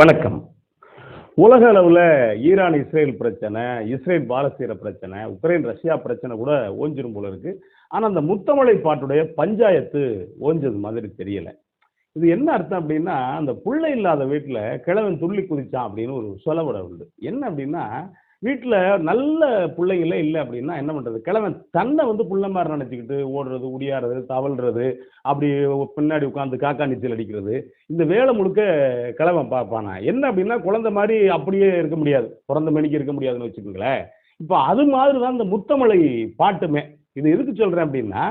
வணக்கம். உலக அளவில் ஈரான் இஸ்ரேல் பிரச்சனை இஸ்ரேல் பாலஸ்தீன பிரச்சனை உக்ரைன் ரஷ்யா பிரச்சனை கூட ஓஞ்சிரும் போல இருக்கு. ஆனால் அந்த முத்தமலை பாட்டுடைய பஞ்சாயத்து ஓஞ்சது மாதிரி தெரியல. இது என்ன அர்த்தம் அப்படின்னா அந்த புள்ளை இல்லாத வீட்டில் கிழவன் துள்ளி குதிச்சான் அப்படின்னு ஒரு சொலவடை உண்டு. என்ன அப்படின்னா வீட்டில் நல்ல பிள்ளைங்களே இல்லை அப்படின்னா என்ன பண்ணுறது கிழவன் தன்னை வந்து புள்ள மாதிரி நினச்சிக்கிட்டு ஓடுறது உடியாடுறது தவழ்றது அப்படி பின்னாடி உட்காந்து காக்கா நீச்சல் அடிக்கிறது இந்த வேலை முழுக்க கிழவன் பார்ப்பானா? என்ன அப்படின்னா குழந்தை மாதிரி அப்படியே இருக்க முடியாது. பிறந்த மணிக்கு இருக்க முடியாதுன்னு வச்சுக்கோங்களேன். இப்போ அது மாதிரி தான் இந்த முத்தமலை பாட்டுமே. இது எதுக்கு சொல்கிறேன் அப்படின்னா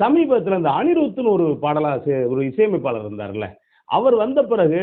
சமீபத்தில் இந்த அனிருத்துன்னு ஒரு பாடலாசி ஒரு இசையமைப்பாளர் இருந்தார்ல அவர் வந்த பிறகு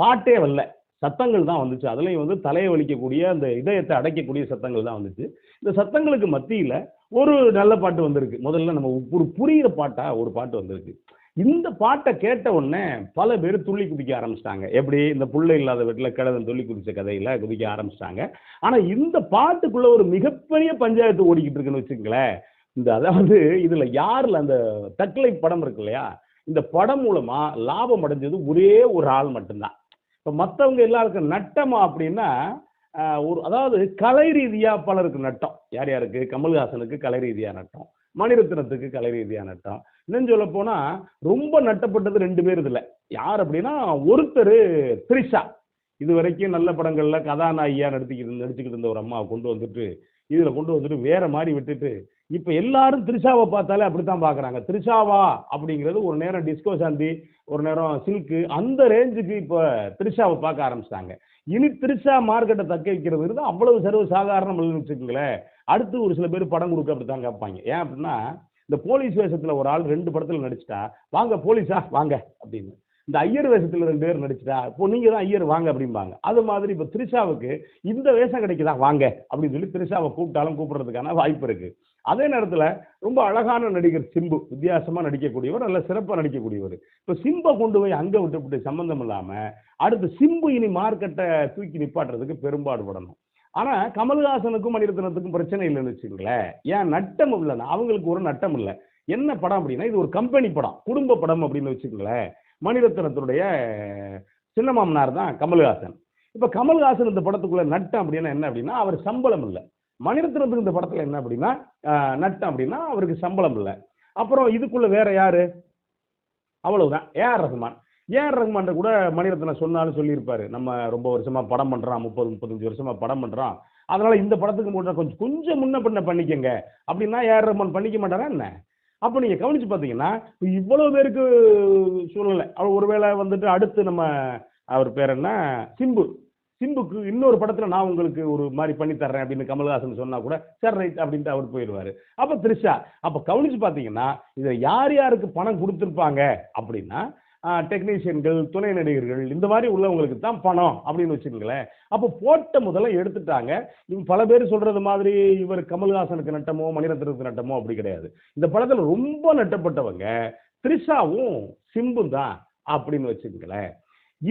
பாட்டே வரல. சத்தங்கள் தான் வந்துச்சு. அதுலேயும் வந்து தலையை வலிக்கக்கூடிய அந்த இதயத்தை அடைக்கக்கூடிய சத்தங்கள் தான் வந்துச்சு. இந்த சத்தங்களுக்கு மத்தியில் ஒரு நல்ல பாட்டு வந்திருக்கு. முதல்ல நம்ம ஒரு புரிகிற பாட்டா ஒரு பாட்டு வந்திருக்கு. இந்த பாட்டை கேட்ட உடனே பல பேர் துள்ளி குதிக்க ஆரம்பிச்சிட்டாங்க. எப்படி? இந்த புள்ள இல்லாத வீட்டில் கிழவன் துள்ளி குதிச்ச கதையில் குதிக்க ஆரம்பிச்சிட்டாங்க. ஆனால் இந்த பாட்டுக்குள்ள ஒரு மிகப்பெரிய பஞ்சாயத்து ஓடிக்கிட்டு இருக்குன்னு வச்சுங்களேன் இந்த அதாவது இதில் யாரில் அந்த தக்கலை படம் இருக்கு இல்லையா? இந்த படம் மூலமாக லாபம் அடைஞ்சது ஒரே ஒரு ஆள் மட்டும்தான். இப்போ மற்றவங்க எல்லாருக்கும் நட்டமா அப்படின்னா ஒரு அதாவது கலை ரீதியாக பலருக்கு நட்டம். யார் யாருக்கு? கமல்ஹாசனுக்கு கலை ரீதியாக நட்டம். மணிரத்னத்துக்கு கலை ரீதியாக நட்டம். இன்னும் சொல்ல போனால் ரொம்ப நட்டப்பட்டது ரெண்டு பேர் இதில். யார் அப்படின்னா ஒருத்தர் த்ரிஷா. இது வரைக்கும் நல்ல படங்களில் கதாநாயகியாக நடிச்சுக்கிட்டு நடிச்சுக்கிட்டு இருந்த ஒரு அம்மாவை கொண்டு வந்துட்டு இதில் கொண்டு வந்துட்டு வேற மாதிரி விட்டுட்டு இப்போ எல்லாரும் த்ரிஷாவை பார்த்தாலே அப்படித்தான் பார்க்குறாங்க. திரிஷாவா அப்படிங்கிறது ஒரு நேரம் டிஸ்கோ சாந்தி ஒரு நேரம் சில்க்கு அந்த ரேஞ்சுக்கு இப்போ த்ரிஷாவை பார்க்க ஆரம்பிச்சிட்டாங்க. இனி த்ரிஷா மார்க்கெட்டை தக்க வைக்கிறது அவ்வளவு சர்வ சாதாரணம் வச்சுக்கோங்களேன். அடுத்து ஒரு சில பேர் படம் கொடுக்க அப்படித்தான் கேட்பாங்க. ஏன் அப்படின்னா இந்த போலீஸ் வேஷத்தில் ஒரு ஆள் ரெண்டு படத்தில் நடிச்சிட்டா வாங்க போலீஸா? வாங்க அப்படின்னு. இந்த ஐயர் வேஷத்தில் ரெண்டு பேர் நடிச்சிட்டா இப்போ நீங்கள் தான் ஐயர் வாங்க அப்படிம்பாங்க. அது மாதிரி இப்போ த்ரிஷாவுக்கு இந்த வேஷம் கிடைக்குதா? வாங்க அப்படின்னு சொல்லி த்ரிஷாவை கூப்பிட்டாலும் கூப்பிடுறதுக்கான வாய்ப்பு இருக்குது அதே நேரத்தில் ரொம்ப அழகான நடிகர் சிம்பு வித்தியாசமாக நடிக்கக்கூடியவர் நல்ல சிறப்பாக நடிக்கக்கூடியவர். இப்போ சிம்பை கொண்டு போய் அங்கே விட்டுவிட்டு சம்மந்தம் இல்லாமல் அடுத்து சிம்பு இனி மார்க்கெட்டை தூக்கி நிப்பாட்டுறதுக்கு பெரும்பாடுபடணும். ஆனால் கமல்ஹாசனுக்கும் மணிரத்னத்துக்கும் பிரச்சனை இல்லைன்னு வச்சுக்கோங்களேன். ஏன்? நட்டம் இல்லைன்னா அவங்களுக்கு ஒரு நட்டம் இல்லை. என்ன படம் அப்படின்னா இது ஒரு கம்பெனி படம். குடும்ப படம் அப்படின்னு வச்சுக்கோங்களேன். மணிரத்னத்தினுடைய சின்ன மாமனார் தான் கமல்ஹாசன். இப்போ கமல்ஹாசன் இந்த படத்துக்குள்ள நட்டம் அப்படின்னா என்ன அப்படின்னா அவர் சம்பளம் இல்லை. மணிரத்னத்துக்கு இந்த படத்தில் என்ன அப்படின்னா நட்டம் அப்படின்னா அவருக்கு சம்பளம் இல்லை. அப்புறம் இதுக்குள்ள வேற யாரு? அவ்வளவுதான். ஏஆர் ரஹ்மான் ஏஆர் ரஹ்மான் கூட மணிரத்னம் சொன்னாலும் சொல்லியிருப்பாரு. நம்ம ரொம்ப வருஷமா படம் பண்றான் முப்பது முப்பத்தஞ்சு வருஷமா படம் பண்றான். அதனால இந்த படத்துக்கு முன்ன கொஞ்சம் கொஞ்சம் முன்ன பின்ன பண்ணிக்கங்க. அப்படின்னா ஏஆர் ரஹ்மான் பண்ணிக்க மாட்டாரா என்ன? அப்போ நீங்கள் கவனிச்சு பார்த்தீங்கன்னா இவ்வளோ பேருக்கு சூழ்நிலை. அவர் ஒருவேளை வந்துட்டு அடுத்து நம்ம அவர் பேர் என்ன? சிம்பு. சிம்புக்கு இன்னொரு படத்துல நான் உங்களுக்கு ஒரு மாதிரி பண்ணி தர்றேன் அப்படின்னு கமல்ஹாசன் சொன்னா கூட சார் ரைட் அப்படின்ட்டு அவர் போயிடுவாரு. அப்ப த்ரிஷா அப்ப கவனிச்சு பாத்தீங்கன்னா இதை யார் யாருக்கு பணம் கொடுத்துருப்பாங்க அப்படின்னா டெக்னீஷியன்கள் துணை நடிகர்கள் இந்த மாதிரி உள்ளவங்களுக்கு தான் பணம் அப்படின்னு வச்சுக்கோங்களேன். அப்போ போட்ட முதல்ல எடுத்துட்டாங்க. இவங்க பல பேர் சொல்றது மாதிரி இவர் கமல்ஹாசனுக்கு நட்டமோ மணிரத்னத்துக்கு நட்டமோ அப்படி கிடையாது. இந்த படத்துல ரொம்ப நட்டப்பட்டவங்க த்ரிஷாவும் சிம்பு தான் அப்படின்னு வச்சுக்கோங்களேன்.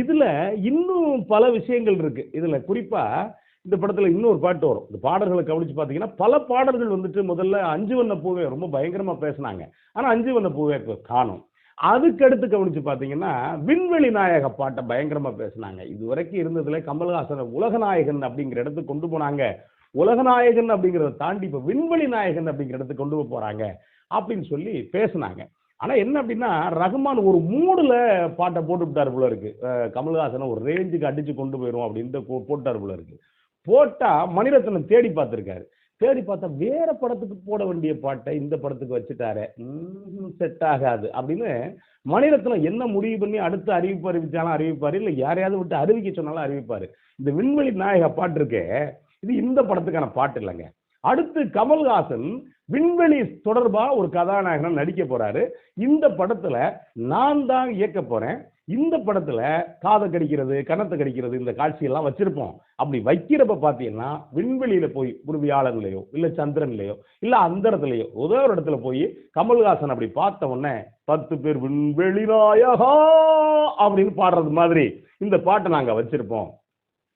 இதில் இன்னும் பல விஷயங்கள் இருக்குது இதில் குறிப்பாக இந்த படத்தில் இன்னொரு பாட்டு வரும். இந்த பாடல்களை கவனித்து பார்த்தீங்கன்னா பல பாடல்கள் வந்துட்டு முதல்ல அஞ்சு வண்ண பூவே ரொம்ப பயங்கரமாக பேசினாங்க. ஆனால் அஞ்சு வண்ண பூவே காணும். அதுக்கடுத்து கவனித்து பார்த்தீங்கன்னா விண்வெளி நாயக பாட்டை பயங்கரமாக பேசினாங்க. இது வரைக்கும் இருந்ததுல கமல்ஹாசனை உலகநாயகன் அப்படிங்கிற இடத்துக்கு கொண்டு போனாங்க. உலகநாயகன் அப்படிங்கிறத தாண்டி இப்போ விண்வெளி நாயகன் அப்படிங்கிற இடத்துக்கு கொண்டு போக அப்படின்னு சொல்லி பேசினாங்க. ஆனால் என்ன அப்படின்னா ரஹ்மான் ஒரு மூடில் பாட்டை போட்டு விட்டார் போல இருக்கு. கமல்ஹாசனை ஒரு ரேஞ்சுக்கு அடித்து கொண்டு போயிடும் அப்படின்ட்டு போட்டார் போல இருக்கு. போட்டால் மணிரத்னம் தேடி பார்த்துருக்காரு. தேடி பார்த்தா வேற படத்துக்கு போட வேண்டிய பாட்டை இந்த படத்துக்கு வச்சுட்டாரு. செட் ஆகாது அப்படின்னு மணிரத்னம் என்ன முடிவு பண்ணி அடுத்து அறிவிப்பு அறிவிச்சாலும் அறிவிப்பாரு இல்லை யாரையாவது விட்டு அறிவிக்க சொன்னாலும் அறிவிப்பாரு. இந்த விண்வெளி நாயக பாட்டு இருக்கே இது இந்த படத்துக்கான பாட்டு இல்லைங்க. அடுத்து கமல்ஹாசன் விண்வெளி தொடர்பா ஒரு கதாநாயகனா நடிக்க போறாரு. இந்த படத்துல நான் தான் இயக்க போறேன். இந்த படத்துல காதை கடிக்கிறது கணத்தை கடிக்கிறது இந்த காட்சியெல்லாம் வச்சிருப்போம். அப்படி வைக்கிறப்ப பாத்தீங்கன்னா விண்வெளியில போய் ஒரு வியாழன்லயோ இல்ல சந்திரன்லயோ இல்ல அந்த இடத்துலயோ ஏதோ ஒரு இடத்துல போய் கமல்ஹாசன் அப்படி பார்த்த உடனே பத்து பேர் விண்வெளி நாயகா அப்படின்னு பாடுறது மாதிரி இந்த பாட்டை நாங்க வச்சிருப்போம்.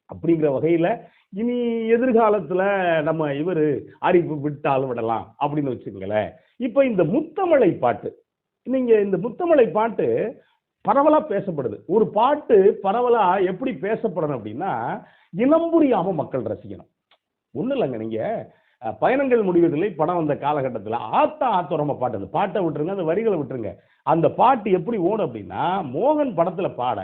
அப்படிங்கிற வகையில இனி எதிர்காலத்துல நம்ம இவர் அறிவிப்பு விட்டாலும் விடலாம் அப்படின்னு வச்சுக்கோங்களேன். இப்போ இந்த முத்தமலை பாட்டு நீங்க இந்த முத்தமலை பாட்டு பரவலா பேசப்படுது. ஒரு பாட்டு பரவலா எப்படி பேசப்படணும் அப்படின்னா இனம் புரியாம மக்கள் ரசிக்கணும். ஒன்றும் இல்லைங்க நீங்க. பயணங்கள் முடிவதில்லை படம் வந்த காலகட்டத்தில் ஆத்தா ஆத்தோரமாக பாட்டு. அந்த பாட்டை விட்டுருங்க அந்த வரிகளை விட்டுருங்க. அந்த பாட்டு எப்படி ஓடும் அப்படின்னா மோகன் படத்துல பாட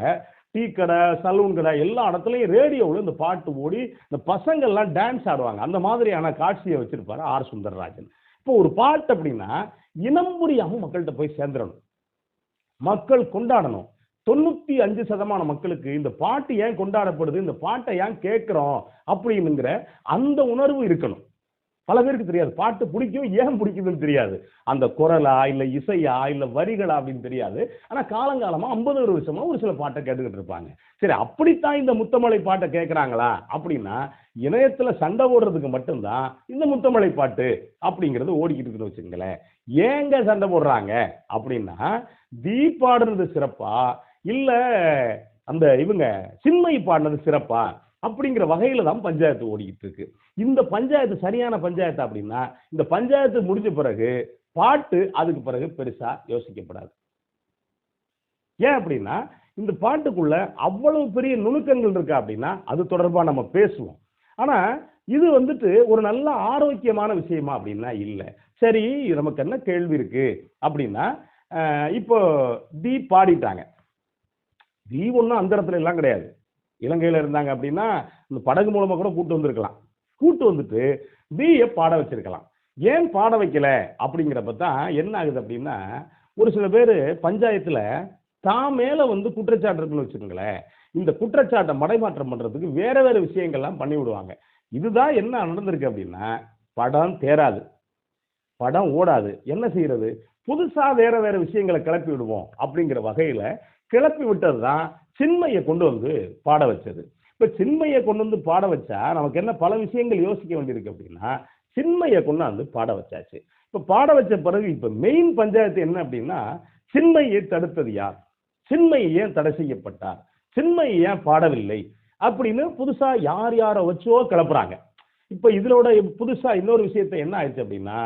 டீ கடை சலூன் கடை எல்லா இடத்துலையும் ரேடியோவில் இந்த பாட்டு ஓடி இந்த பசங்கள்லாம் டான்ஸ் ஆடுவாங்க. அந்த மாதிரியான காட்சியை வச்சிருப்பாரு ஆர் சுந்தரராஜன். இப்போ ஒரு பாட்டு அப்படின்னா இனம் புரியாம மக்கள்கிட்ட போய் சேர்ந்துடணும். மக்கள் கொண்டாடணும். தொண்ணூற்றி அஞ்சு சதமான மக்களுக்கு இந்த பாட்டு ஏன் கொண்டாடப்படுது இந்த பாட்டை ஏன் கேட்குறோம் அப்படிங்கிற அந்த உணர்வு இருக்கணும். பல பேருக்கு தெரியாது. பாட்டு பிடிக்கும் ஏன் பிடிக்குதுன்னு தெரியாது. அந்த குரலா இல்லை இசையா இல்லை வரிகளா அப்படின்னு தெரியாது. ஆனால் காலங்காலமாக ஐம்பது ஒரு வருஷமாக ஒரு சில பாட்டை கேட்டுக்கிட்டு இருப்பாங்க. சரி அப்படித்தான் இந்த முத்தமலை பாட்டை கேட்குறாங்களா அப்படின்னா இணையத்தில் சண்டை போடுறதுக்கு மட்டும்தான் இந்த முத்தமலை பாட்டு அப்படிங்கிறது ஓடிக்கிட்டு இருக்குன்னு வச்சுங்களேன் ஏங்க சண்டை போடுறாங்க? அப்படின்னா தீ பாடுறது சிறப்பா? இல்லை அந்த இவங்க சின்மை பாடினது சிறப்பா? அப்படிங்கிற வகையில தான் பஞ்சாயத்து ஓடிக்கிட்டு இருக்கு. இந்த பஞ்சாயத்து சரியான பஞ்சாயத்து அப்படின்னா இந்த பஞ்சாயத்து முடிஞ்ச பிறகு பாட்டு அதுக்கு பிறகு பெருசா யோசிக்கப்படாது. ஏன் அப்படின்னா இந்த பாட்டுக்குள்ள அவ்வளவு பெரிய நுணுக்கங்கள் இருக்கா அப்படின்னா அது தொடர்பாக நம்ம பேசுவோம். ஆனா இது வந்துட்டு ஒரு நல்ல ஆரோக்கியமான விஷயமா அப்படின்னா இல்லை. சரி நமக்கு என்ன கேள்வி இருக்கு அப்படின்னா இப்போ தீ பாடிட்டாங்க. தீ ஒன்றும் அந்த இடத்துல எல்லாம் கிடையாது. இலங்கையில் இருந்தாங்க அப்படின்னா இந்த படகு மூலமாக கூட கூட்டு வந்திருக்கலாம். கூட்டு வந்துட்டு பிஏ பாட வச்சிருக்கலாம். ஏன் பாட வைக்கல? அப்படிங்கிறப்ப தான் என்ன ஆகுது அப்படின்னா ஒரு சில பேர் பஞ்சாயத்தில் தான் மேலே வந்து குற்றச்சாட்டு இருக்குன்னு வச்சுக்கோங்களேன். இந்த குற்றச்சாட்டை மடைமாற்றம் பண்ணுறதுக்கு வேறு வேறு விஷயங்கள்லாம் பண்ணி விடுவாங்க. இதுதான் என்ன நடந்திருக்கு அப்படின்னா படம் தேராது. படம் ஓடாது. என்ன செய்யறது? புதுசாக வேறு வேறு விஷயங்களை கிளப்பி விடுவோம் அப்படிங்கிற வகையில் கிளப்பி விட்டது தான் சின்மையை கொண்டு வந்து பாட வச்சது. இப்போ சின்மையை கொண்டு வந்து பாட வச்சா நமக்கு என்ன பல விஷயங்கள் யோசிக்க வேண்டியிருக்கு அப்படின்னா சின்மையை கொண்டாந்து பாட வச்சாச்சு. இப்போ பாட வச்ச பிறகு இப்போ மெயின் பஞ்சாயத்து என்ன அப்படின்னா சின்மையை தடுத்தது யார்? சின்மையை ஏன் தடை செய்யப்பட்டார்? சின்மையை ஏன் பாடவில்லை? அப்படின்னு புதுசாக யார் யாரை வச்சோ கிளப்புறாங்க. இப்போ இதனோட புதுசாக இன்னொரு விஷயத்த என்ன ஆயிடுச்சு அப்படின்னா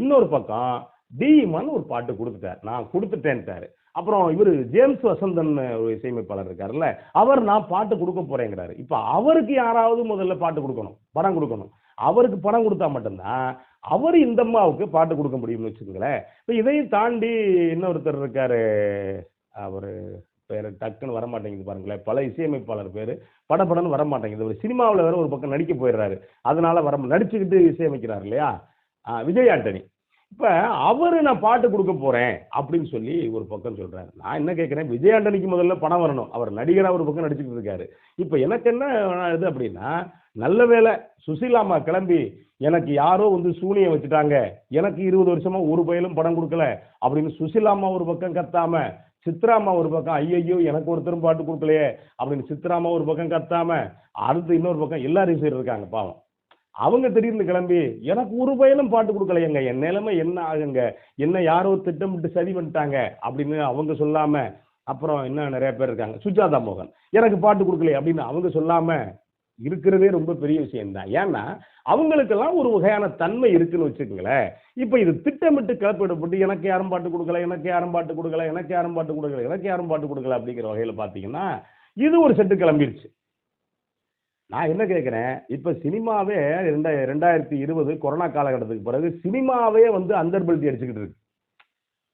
இன்னொரு பக்கம் டிஇமான்னு ஒரு பாட்டு கொடுத்துட்டார். நான் கொடுத்துட்டேன்ட்டாரு. அப்புறம் இவர் ஜேம்ஸ் வசந்தன் ஒரு இசையமைப்பாளர் இருக்காருல்ல அவர் நான் பாட்டு கொடுக்க போறேங்கிறாரு. இப்போ அவருக்கு யாராவது முதல்ல பாட்டு கொடுக்கணும் படம் கொடுக்கணும். அவருக்கு படம் கொடுத்தா மட்டும்தான் அவர் இந்த அம்மாவுக்கு பாட்டு கொடுக்க முடியும்னு வச்சுக்கோங்களேன். இப்போ இதையும் தாண்டி இன்னொருத்தர் இருக்காரு அவர் பேர் டக்குன்னு வர மாட்டேங்குது பாருங்களேன். பல இசையமைப்பாளர் பேர் படப்படன்னு வர மாட்டேங்குது ஒரு சினிமாவில் வேற ஒரு பக்கம் நடிக்க போயிடுறாரு. அதனால வர நடிச்சுக்கிட்டு இசையமைக்கிறார் இல்லையா? விஜய் ஆண்டனி. இப்போ அவரு நான் பாட்டு கொடுக்க போகிறேன் அப்படின்னு சொல்லி ஒரு பக்கம் சொல்றாரு. நான் என்ன கேட்குறேன் விஜயாண்டனிக்கு முதல்ல பணம் வரணும். அவர் நடிகராக ஒரு பக்கம் நடிச்சுட்டு இருக்காரு. இப்போ எனக்கு என்ன இது அப்படின்னா நல்ல வேளை சுசீலாமா கிளம்பி எனக்கு யாரோ வந்து சூனியம் வச்சுட்டாங்க. எனக்கு இருபது வருஷமா ஒரு பயிலும் படம் கொடுக்கல அப்படின்னு சுசிலாமா ஒரு பக்கம் கத்தாம சித்ராமா ஒரு பக்கம் ஐயையோ எனக்கு ஒருத்தரும் பாட்டு கொடுக்கலையே அப்படின்னு சித்ராமா ஒரு பக்கம் கத்தாம அடுத்து இன்னொரு பக்கம் எல்லாரும் சைடு இருக்காங்க பாவம். அவங்க திடீர்னு கிளம்பி எனக்கு ஒரு பயனும் பாட்டு கொடுக்கலையங்க. என் நிலைமை என்ன ஆகுங்க? என்ன யாரோ திட்டமிட்டு சதி பண்ணிட்டாங்க. அப்படின்னு அவங்க சொல்லாம அப்புறம் இன்னும் நிறைய பேர் இருக்காங்க. சுஜாதா மோகன் எனக்கு பாட்டு கொடுக்கலையே. அப்படின்னு அவங்க சொல்லாம இருக்கிறதே ரொம்ப பெரிய விஷயம்தான். ஏன்னா அவங்களுக்கெல்லாம் ஒரு வகையான தன்மை இருக்குன்னு வச்சுக்கோங்களேன். இப்போ இது திட்டமிட்டு கிளப்பிடப்பட்டு எனக்கு யாரும் பாட்டு கொடுக்கல எனக்கு யாரும் பாட்டு கொடுக்கல எனக்கு யாரும் பாட்டு கொடுக்கல எனக்கு யாரும் பாட்டு கொடுக்கல அப்படிங்கிற வகையில் பார்த்தீங்கன்னா இது ஒரு செட்டு கிளம்பிடுச்சு நான் என்ன கேட்குறேன்? இப்போ சினிமாவே ரெண்டா ரெண்டாயிரத்தி இருபது கொரோனா காலகட்டத்துக்கு பிறகு சினிமாவே வந்து அந்தர்பல்ட்டி அடிச்சுக்கிட்டு இருக்கு.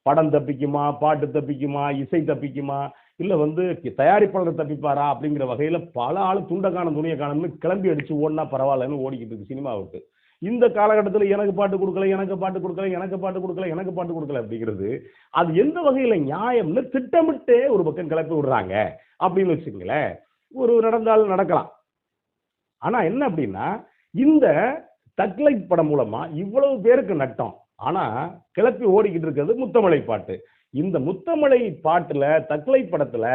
படம் தப்பிக்குமா? பாட்டு தப்பிக்குமா? இசை தப்பிக்குமா? இல்லை வந்து தயாரிப்பாளர் தப்பிப்பாரா? அப்படிங்கிற வகையில் பல ஆள் துண்டை காணும் துணியை காணும்னு கிளம்பி அடிச்சு ஓடினா பரவாயில்லன்னு ஓடிக்கிட்டு இருக்கு சினிமாவுக்கு இந்த காலகட்டத்தில் எனக்கு பாட்டு கொடுக்கல எனக்கு பாட்டு கொடுக்கல எனக்கு பாட்டு கொடுக்கல எனக்கு பாட்டு கொடுக்கல அப்படிங்கிறது அது எந்த வகையில் நியாயம்னு திட்டமிட்டே ஒரு பக்கம் கிளப்பி விடுறாங்க. அப்படின்னு வச்சுக்கங்களேன். ஒரு நடந்தால் நடக்கலாம். ஆனா என்ன அப்படின்னா இந்த தக்லைட் படம் மூலமா இவ்வளவு பேருக்கு நட்டம். ஆனா கிளப்பி ஓடிக்கிட்டு இருக்கிறது முத்தமலை பாட்டு. இந்த முத்தமலை பாட்டுல தக்லை படத்துல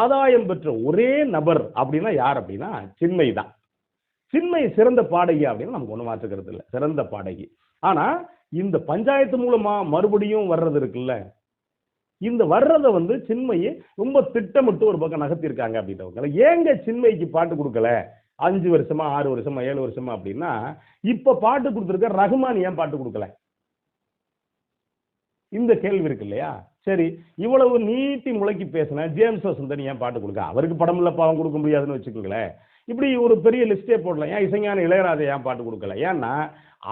ஆதாயம் பெற்ற ஒரே நபர் அப்படின்னா யார் அப்படின்னா சின்மை தான். சின்மை சிறந்த பாடகி அப்படின்னு நமக்கு ஒண்ணு மாற்றுக்கிறது இல்லை. சிறந்த பாடகி. ஆனா இந்த பஞ்சாயத்து மூலமா மறுபடியும் வர்றது இருக்குல்ல? இந்த வர்றதை வந்து சின்மையை ரொம்ப திட்டமிட்டு ஒரு பக்கம் நகர்த்திருக்காங்க அப்படின்றவங்க. ஏங்க சின்மைக்கு பாட்டு கொடுக்கல? அஞ்சு வருஷமா ஆறு வருஷமா ஏழு வருஷமா அப்படின்னா இப்ப பாட்டு கொடுத்துருக்க ரகுமான் ஏன் பாட்டு கொடுக்கல? இந்த கேள்வி இருக்கு இல்லையா? சரி இவ்வளவு நீட்டி முளைக்கி பேசின ஜேம்ஸ் வசந்தன் ஏன் பாட்டு கொடுக்க? அவருக்கு படம் இல்ல பாவம் கொடுக்க முடியாதுன்னு வச்சுக்கோங்களேன். இப்படி ஒரு பெரிய லிஸ்டே போடலாம். ஏன் இசைஞான இளையராஜா ஏன் பாட்டு கொடுக்கல? ஏன்னா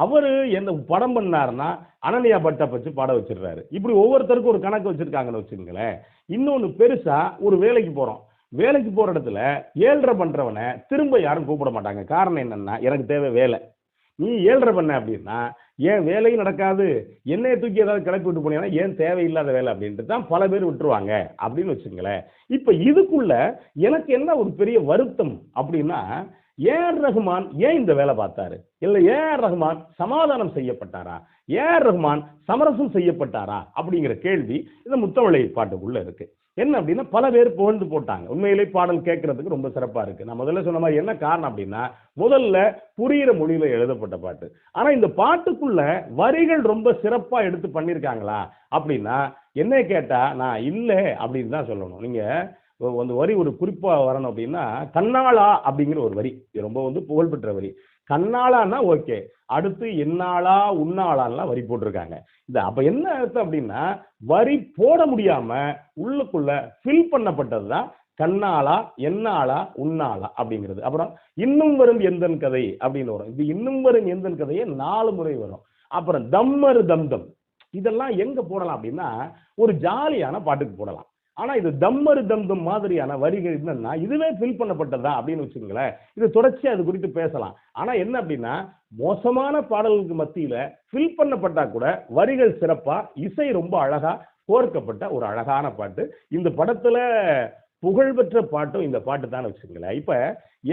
அவரு எந்த படம் பண்ணாருன்னா அனன்யா பட்டை வச்சு பாட வச்சிடுறாரு. இப்படி ஒவ்வொருத்தருக்கும் ஒரு கணக்கு வச்சிருக்காங்கன்னு வச்சுக்கோங்களேன். இன்னொன்னு பெருசா ஒரு வேலைக்கு போறோம். வேலைக்கு போகிற இடத்துல ஏழ்ரை பண்ணுறவனை திரும்ப யாரும் கூப்பிட மாட்டாங்க. காரணம் என்னென்னா எனக்கு தேவை வேலை. நீ ஏழ்ரை பண்ண அப்படின்னா ஏன் வேலையும் நடக்காது? என்னைய தூக்கி ஏதாவது கிளப்பி விட்டு போனீங்கன்னா ஏன் தேவையில்லாத வேலை அப்படின்ட்டு தான் பல பேர் விட்டுருவாங்க. அப்படின்னு வச்சுங்களேன் இப்போ இதுக்குள்ள எனக்கு என்ன ஒரு பெரிய வருத்தம் அப்படின்னா ஏஆர் ரஹ்மான் ஏன் இந்த வேலை பார்த்தாரு? இல்லை ஏஆர் ரஹ்மான் சமாதானம் செய்யப்பட்டாரா? ஏஆர் ரஹ்மான் சமரசம் செய்யப்பட்டாரா? அப்படிங்கிற கேள்வி இந்த முத்தமிழை பாட்டுக்குள்ள இருக்கு. என்ன அப்படின்னா பல பேர் புகழ்ந்து போட்டாங்க. உண்மையிலே பாடல் கேட்கறதுக்கு ரொம்ப சிறப்பாக இருக்குது நான் முதல்ல சொன்ன மாதிரி என்ன காரணம் அப்படின்னா முதல்ல புரியிற மொழியில் எழுதப்பட்ட பாட்டு. ஆனால் இந்த பாட்டுக்குள்ள வரிகள் ரொம்ப சிறப்பாக எடுத்து பண்ணியிருக்காங்களா அப்படின்னா என்ன கேட்டால் நான் இல்லை அப்படின்னு தான் சொல்லணும். நீங்கள் அந்த வரி ஒரு குறிப்பாக வரணும் அப்படின்னா கண்ணாளா அப்படிங்கிற ஒரு வரி. இது ரொம்ப வந்து புகழ்பெற்ற வரி. கண்ணாளான்னா ஓகே. அடுத்து என்னாளா உன்னாளான்லாம் வரி போட்டிருக்காங்க. இந்த அப்ப என்ன அர்த்தம் அப்படின்னா வரி போட முடியாம உள்ளுக்குள்ள ஃபில் பண்ணப்பட்டது தான் கண்ணாளா என்னாளா உன்னாளா அப்படிங்கிறது. அப்புறம் இன்னும் வரும் எந்தன் கதை அப்படின்னு வரும். இது இன்னும் வரும் எந்தன் கதையே நாலு முறை வரும். அப்புறம் தம்மரு தம். இதெல்லாம் எங்க போடலாம் அப்படின்னா ஒரு ஜாலியான பாட்டுக்கு போடலாம். ஆனால் இது தம்மரு தம்தம் மாதிரியான வரிகள் என்னன்னா இதுவே ஃபில் பண்ணப்பட்டதா அப்படின்னு வச்சுக்கோங்களேன். இது தொடர்ச்சியாக அது குறித்து பேசலாம். ஆனால் என்ன அப்படின்னா மோசமான பாடல்களுக்கு மத்தியில் ஃபில் பண்ணப்பட்டா கூட வரிகள் சிறப்பாக இசை ரொம்ப அழகாக கோர்க்கப்பட்ட ஒரு அழகான பாட்டு. இந்த படத்தில் புகழ்பெற்ற பாட்டும் இந்த பாட்டு தான் வச்சுக்கோங்களேன். இப்போ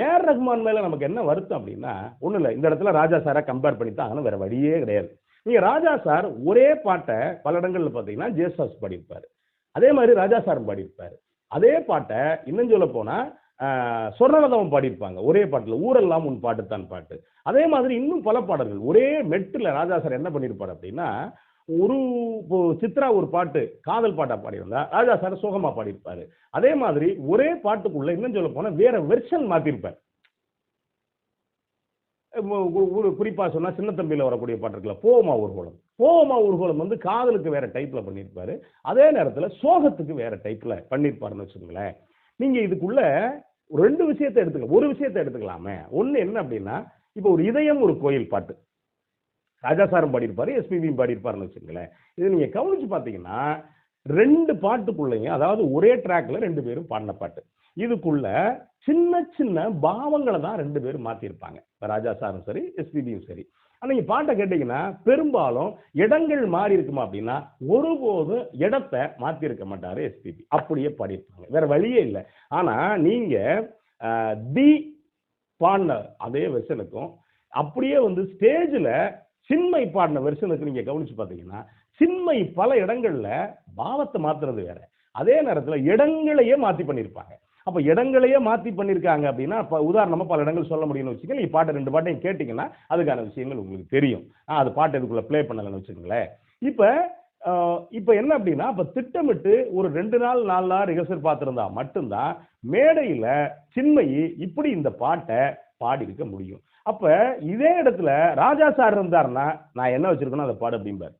ஏஆர் ரஹ்மான் மேலே நமக்கு என்ன வருத்தம் அப்படின்னா ஒன்றும் இல்லை இந்த இடத்துல ராஜா சாரை கம்பேர் பண்ணி தான் வேறு வழியே கிடையாது. நீங்கள் ராஜா சார் ஒரே பாட்டை பல இடங்களில் பார்த்தீங்கன்னா ஜேசாஸ் பாடியிருப்பார். அதே மாதிரி ராஜா சார் பாடியிருப்பாரு. அதே பாட்டை இன்னும் சொல்ல போனால் சொர்ணலதம் பாடியிருப்பாங்க. ஒரே பாட்டில் ஊரெல்லாம் உன் பாட்டு தான் பாட்டு. அதே மாதிரி இன்னும் பல பாடல்கள். ஒரே மெட்டில் ராஜா சார் என்ன பண்ணியிருப்பாரு அப்படின்னா ஒரு இப்போ சித்ரா ஒரு பாட்டு காதல் பாட்டா பாடியிருந்தா ராஜா சார் சோகமா பாடியிருப்பாரு. அதே மாதிரி ஒரே பாட்டுக்குள்ள இன்னும் சொல்ல போனா வேற வெர்ஷன் மாத்திருப்பார் ஒரு குறிப்பா சொன்னா சின்ன தம்பியில வரக்கூடிய பாட்டு இருக்குல்ல போமா ஊர்வலம். போமா ஊர்வலம் வந்து காதலுக்கு வேற டைப்ல பண்ணியிருப்பாரு அதே நேரத்துல சோகத்துக்கு வேற டைப்ல பண்ணியிருப்பாருன்னு வச்சுக்கோங்களேன். நீங்க இதுக்குள்ள ரெண்டு விஷயத்தை எடுத்துக்க ஒரு விஷயத்தை எடுத்துக்கலாமே. ஒன்று என்ன அப்படின்னா இப்போ ஒரு இதயம் ஒரு கோயில் பாட்டு. ராஜாசாரம் பாடியிருப்பாரு எஸ்பிபியும் பாடியிருப்பாருன்னு வச்சுக்கோங்களேன். இது நீங்க கவனிச்சு பார்த்தீங்கன்னா ரெண்டு பாட்டுக்குள்ளேயும் அதாவது ஒரே ட்ராக்ல ரெண்டு பேரும் பாடின பாட்டு. இதுக்குள்ள சின்ன சின்ன பாவங்களை தான் ரெண்டு பேரும் மாத்திருப்பாங்க ராஜா சாரும் சரி எஸ்பிபியும் சரி. நீங்கள் நீங்க பாட்டை கேட்டீங்கன்னா பெரும்பாலும் இடங்கள் மாறி இருக்குமா அப்படின்னா ஒருபோதும் இடத்த மாற்றிருக்க மாட்டார் எஸ்பிபி அப்படியே பாடியிருப்பாங்க. வேற வழியே இல்லை. ஆனால் நீங்கள் தி பாடின அதே வெர்ஷனுக்கும் அப்படியே வந்து ஸ்டேஜில் சின்மை பாடின வெர்ஷனுக்கு நீங்கள் கவனித்து பார்த்தீங்கன்னா சின்மை பல இடங்களில் பாவத்தை மாத்துறது வேற. அதே நேரத்தில் இடங்களையே மாற்றி பண்ணியிருப்பாங்க அப்போ இடங்களையே மாத்தி பண்ணியிருக்காங்க அப்படின்னா இப்போ உதாரணமாக பல இடங்கள் சொல்ல முடியும்னு வச்சுக்கோங்க. நீ பாட்டை ரெண்டு பாட்டையும் கேட்டிங்கன்னா அதுக்கான விஷயங்கள் உங்களுக்கு தெரியும். நான் அது பாட்டு இதுக்குள்ளே ப்ளே பண்ணலைன்னு வச்சுக்கோங்களேன். இப்போ இப்போ என்ன அப்படின்னா இப்போ திட்டமிட்டு ஒரு ரெண்டு நாள் நாலு நாள் ரிஹர்சல் பார்த்துருந்தா மட்டும்தான் மேடையில் சின்மயி இப்படி இந்த பாட்டை பாடி இருக்க முடியும். அப்போ இதே இடத்துல ராஜா சார் இருந்தாருன்னா நான் என்ன வச்சுருக்கேனோ அதை பாடு அப்படிம்பார்.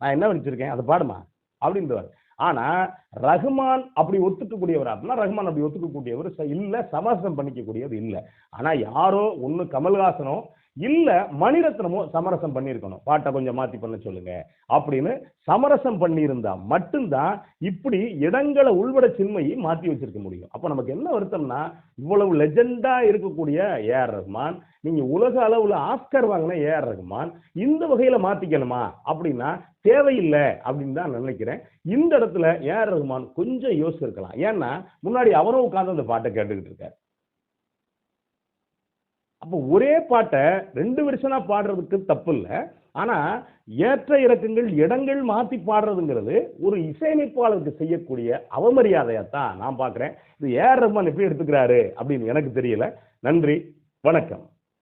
நான் என்ன வச்சிருக்கேன்? அதை பாடுமா? அப்படின்றவர். ஆனா ரஹ்மான் அப்படி ஒத்துக்கக்கூடியவர் அப்படின்னா ரஹ்மான் அப்படி ஒத்துக்கக்கூடியவர் இல்ல சமரசம் பண்ணிக்கக்கூடியவர் இல்ல. ஆனா யாரோ ஒண்ணு கமல்ஹாசனோ இல்ல மணிரத்னமோ சமரசம் பண்ணியிருக்கணும். பாட்டை கொஞ்சம் மாத்தி பண்ண சொல்லுங்க. அப்படின்னு சமரசம் பண்ணியிருந்தா மட்டும்தான் இப்படி இடங்களை உள்வட சின்மையை மாத்தி வச்சிருக்க முடியும். அப்ப நமக்கு என்ன வருத்தம்னா இவ்வளவு லெஜெண்டா இருக்கக்கூடிய ஏஆர் ரஹ்மான் நீங்க உலக அளவுல ஆஸ்கர் வாங்கின ஏஆர் ரஹ்மான் இந்த வகையில மாத்திக்கணுமா? அப்படின்னா தேவையில்லை அப்படின்னு தான் நினைக்கிறேன். இந்த இடத்துல ஏஆர் ரஹ்மான் கொஞ்சம் யோசிச்சிருக்கலாம். ஏன்னா முன்னாடி அவரும் உட்கார்ந்து அந்த பாட்டை கேட்டுக்கிட்டு இருக்காரு. அப்போ ஒரே பாட்டை ரெண்டு வருஷனா பாடுறதுக்கு தப்பு இல்லை ஆனா ஏற்ற இறக்கங்கள் இடங்கள் மாத்தி பாடுறதுங்கிறது ஒரு இசையமைப்பாளருக்கு செய்யக்கூடிய அவமரியாதையத்தான் நான் பார்க்குறேன் இது ஏஆர் ரஹ்மான் எப்படி எடுத்துக்கிறாரு அப்படின்னு எனக்கு தெரியல. நன்றி. வணக்கம்.